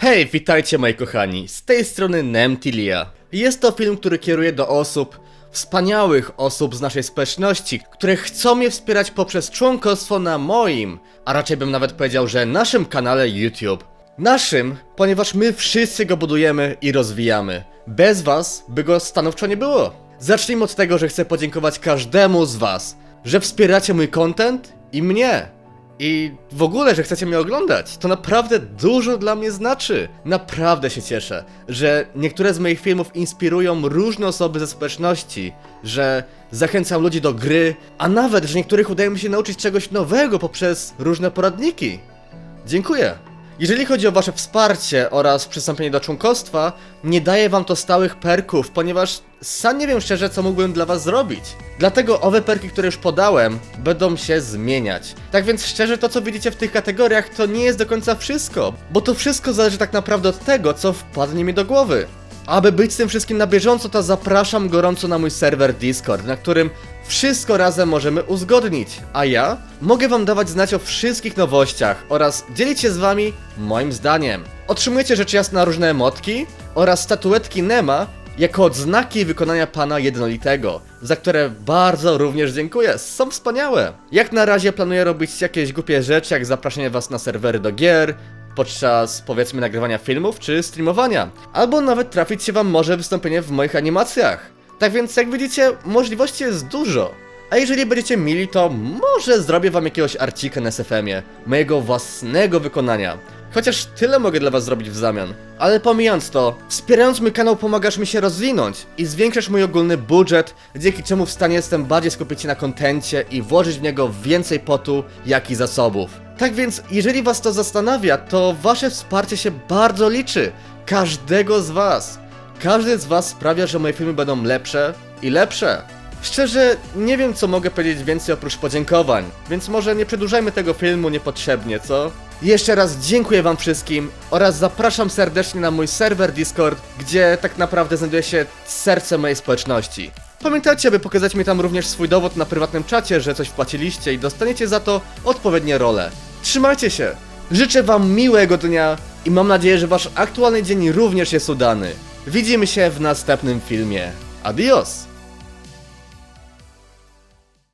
Hej, witajcie moi kochani, z tej strony Nemtilia. Jest to film, który kieruje do osób, wspaniałych osób z naszej społeczności, które chcą mnie wspierać poprzez członkostwo na moim, a raczej bym nawet powiedział, że naszym kanale YouTube. Naszym, ponieważ my wszyscy go budujemy i rozwijamy. Bez was by go stanowczo nie było. Zacznijmy od tego, że chcę podziękować każdemu z was, że wspieracie mój content i mnie. I w ogóle, że chcecie mnie oglądać, to naprawdę dużo dla mnie znaczy. Naprawdę się cieszę, że niektóre z moich filmów inspirują różne osoby ze społeczności, że zachęcam ludzi do gry, a nawet, że niektórych udaje mi się nauczyć czegoś nowego poprzez różne poradniki. Dziękuję. Jeżeli chodzi o wasze wsparcie oraz przystąpienie do członkostwa, nie daję wam to stałych perków, ponieważ sam nie wiem szczerze, co mógłbym dla was zrobić. Dlatego owe perki, które już podałem, będą się zmieniać. Tak więc szczerze, to co widzicie w tych kategoriach, to nie jest do końca wszystko, bo to wszystko zależy tak naprawdę od tego, co wpadnie mi do głowy. Aby być z tym wszystkim na bieżąco, to zapraszam gorąco na mój serwer Discord, na którym wszystko razem możemy uzgodnić, a ja mogę wam dawać znać o wszystkich nowościach oraz dzielić się z wami moim zdaniem. Otrzymujecie rzecz jasna różne emotki oraz statuetki Nema jako odznaki wykonania pana jednolitego, za które bardzo również dziękuję, są wspaniałe. Jak na razie planuję robić jakieś głupie rzeczy, jak zapraszanie was na serwery do gier, podczas powiedzmy nagrywania filmów czy streamowania. Albo nawet trafić się wam może wystąpienie w moich animacjach. Tak więc jak widzicie, możliwości jest dużo. A jeżeli będziecie mili, to może zrobię wam jakiegoś arcika na SFM-ie, mojego własnego wykonania. Chociaż tyle mogę dla was zrobić w zamian. Ale pomijając to, wspierając mój kanał pomagasz mi się rozwinąć i zwiększasz mój ogólny budżet, dzięki czemu w stanie jestem bardziej skupić się na kontencie i włożyć w niego więcej potu, jak i zasobów. Tak więc, jeżeli was to zastanawia, to wasze wsparcie się bardzo liczy. Każdego z was. Każdy z was sprawia, że moje filmy będą lepsze i lepsze. Szczerze, nie wiem co mogę powiedzieć więcej oprócz podziękowań, więc może nie przedłużajmy tego filmu niepotrzebnie, co? Jeszcze raz dziękuję wam wszystkim oraz zapraszam serdecznie na mój serwer Discord, gdzie tak naprawdę znajduje się serce mojej społeczności. Pamiętajcie, aby pokazać mi tam również swój dowód na prywatnym czacie, że coś wpłaciliście i dostaniecie za to odpowiednie role. Trzymajcie się! Życzę wam miłego dnia i mam nadzieję, że wasz aktualny dzień również jest udany. Widzimy się w następnym filmie. Adios!